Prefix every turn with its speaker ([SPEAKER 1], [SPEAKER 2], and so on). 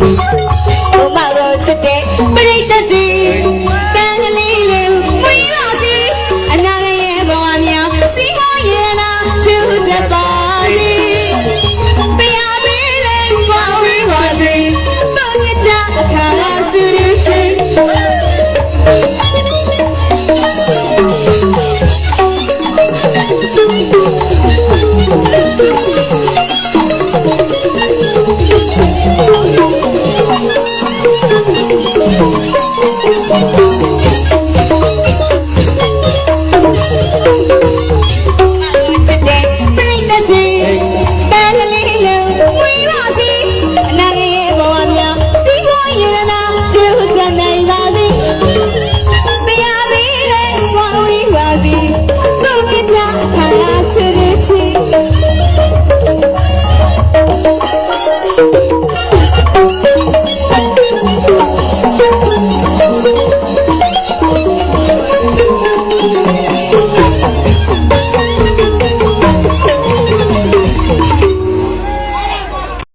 [SPEAKER 1] ဘုမတော်ချစ်တဲ့ပြိတ္တတွေ Yeah.